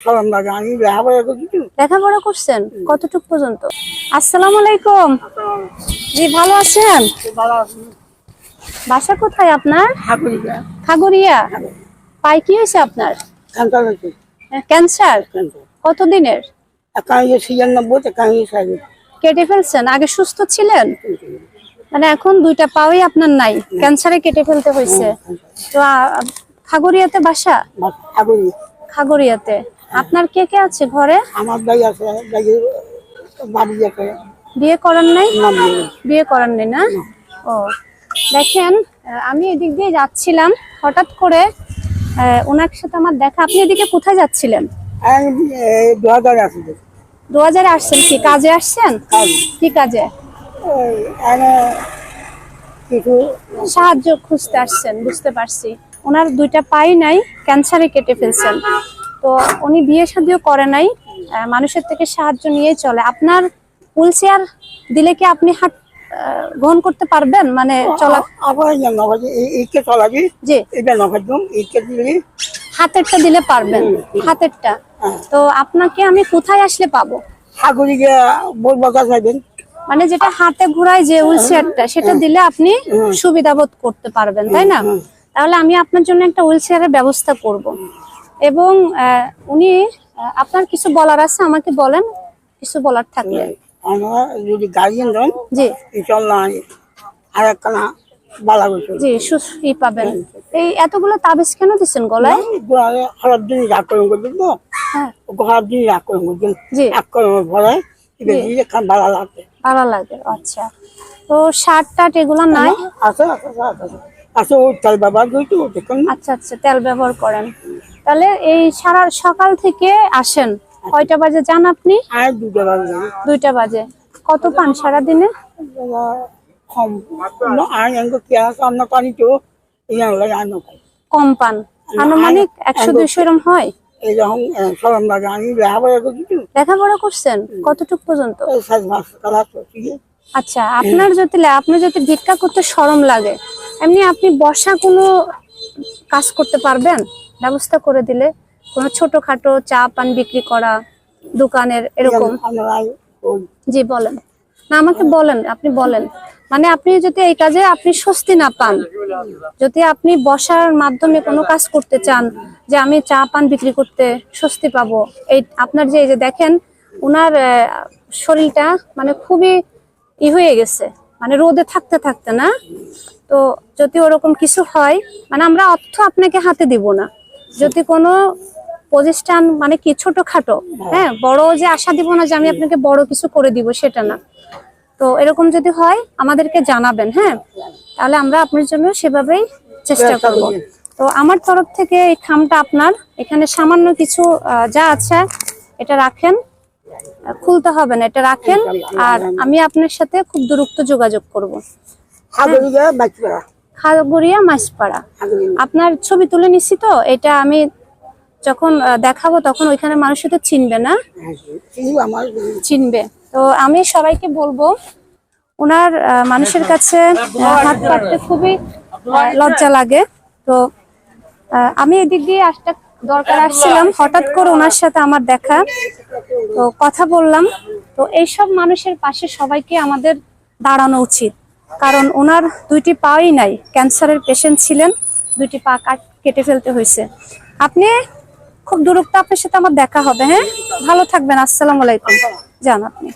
সরম লাগে আমি লেখাপড়া করছি লেখাপড়া করছেন? কতটুক পর্যন্ত? আসসালামু আলাইকুম। জি ভালো আছেন? বাসা কোথায় আপনার? খাগড়িয়া। পাই কি হয়েছে আপনার? ক্যান্সার কতদিনের? কেটে ফেলছেন? আগে সুস্থ ছিলেন? মানে এখন দুইটা পাওই আপনার নাই। ক্যান্সারে কেটে ফেলতে হয়েছে। তো খাগড়িয়াতে বাসা? খাগড়িয়াতে। আপনার কে কে আছে ঘরে? আমার ভাই আছে ভাই বাড়ি আছে। বিয়ে করার নাই। বিয়ে করার নেই না? ও দেখেন আমি এদিক দিয়ে যাচ্ছিলাম হঠাৎ করে ওনার সাথে আমার দেখা। আপনি এদিকে কোথায় যাচ্ছিলেন? দু হাজার আসছেন কি? কাজে আসছেন? কি কাজে? কিছু সাহায্য খুঁজতে আসছেন বুঝতে পারছি। ওনার দুইটা পাই নাই ক্যান্সারে কেটে ফেলছেন। তো উনি বিয়ে শাদিও করে নাই মানুষের থেকে সাহায্য নিয়েই চলে। আপনার হুইল চেয়ার দিলে কি আপনি হাত আহ, গ্রহণ করতে পারবেন? মানে চলা হাতেরটা দিলে পারবেন হাতেরটা। তো আপনাকে আমি কোথায় আসলে পাবো? মানে যেটা হাতে ঘোরায় যে হুইল চেয়ারটা সেটা দিলে আপনি সুবিধা বোধ করতে পারবেন তাই না? তাহলে আমি আপনার জন্য একটা হুইল চেয়ারের ব্যবস্থা করব। এবং উনি আপনার কিছু বলার আছে? আমাকে বলেন কিছু বলার থাকলে। আমরা যদি গার্জিয়ান দেন জি। না আর একখানা বালা জি পাবেন। এই এতগুলো তাবিজ কেন গলায়? হঠাৎ দিন রাগ করে করবেন তো হ্যাঁ। হঠাৎ দিন রাগ করে করবেন জি। রাগ করে ভরে এটা দিয়ে ভালো লাগে আচ্ছা। তো শার্ট টাট এগুলো নাই? আছে আছে আছে, আছে। দেখুন। আচ্ছা আচ্ছা তেল ব্যবহার করেন। তাহলে এই সারা সকাল থেকে আসেন। কয়টা বাজে যান আপনি? দুইটা বাজে কত পান সারা দিনে কম পানি। আনুমানিক একশো দুইশো এরম হয়? সরম লেখাপড়া করছেন? কতটুক পর্যন্ত? আচ্ছা আপনার যদি আপনার যদি ভিক্ষা করতে শরম লাগে এমনি আপনি বসা কোনো কাজ করতে পারবেন? ব্যবস্থা করে দিলে কোনো ছোটখাটো চা পান বিক্রি করা দোকানের এরকম। জি বলেন। না আমাকে বলেন আপনি বলেন। মানে আপনি যদি এই কাজে আপনি স্বস্তি না পান যদি আপনি বসার মাধ্যমে কোনো কাজ করতে চান যে আমি চা পান বিক্রি করতে স্বস্তি পাবো এই আপনার যে এই যে দেখেন ওনার আহ, শরীরটা মানে খুবই ই হয়ে গেছে। মানে রোদে থাকতে থাকতে না। তো যদি ওরকম কিছু হয় মানে আমরা অর্থ আপনাকে হাতে দিব না। যদি কোনো প্রতিষ্ঠান মানে কি ছোটখাটো হ্যাঁ। বড় যে আশা দিব না যে আমি আপনাকে বড় কিছু করে দিব সেটা না। তো এরকম যদি হয় আমাদেরকে জানাবেন হ্যাঁ। তাহলে আমরা আপনার জন্য সেভাবেই চেষ্টা করব। তো আমার তরফ থেকে এই খামটা আপনার। এখানে সামান্য কিছু যা আছে এটা রাখেন। খুলতে হবে না এটা রাখেন। আর আমি আপনার সাথে খুব দূরত্ব যোগাযোগ করব। খাগড়িয়া মাছপাড়া। হাগুড়ি আপনার ছবি তুলে নিচ্ছি তো এটা আমি যখন দেখাবো তখন ওইখানে মানুষ তো চিনবে না? চিনবে তো আমি সবাইকে বলব ওনার মানুষের কাছে হাত পাততে খুবই লজ্জা লাগে। তো আমি এদিক দিয়ে আসতে দরকার আসছিলাম হঠাৎ করে ওনার সাথে আমার দেখা। তো কথা বললাম। তো এইসব মানুষের পাশে সবাইকে আমাদের দাঁড়ানো উচিত। কারণ ওনার দুইটি পাই নাই, ক্যান্সারের পেশেন্ট ছিলেন, দুইটি পা কেটে ফেলতে হয়েছে। আপনি খুব দূরত্ব আপনার সাথে আমার দেখা হবে হ্যাঁ? ভালো থাকবেন, আসসালামু আলাইকুম। যান আপনি।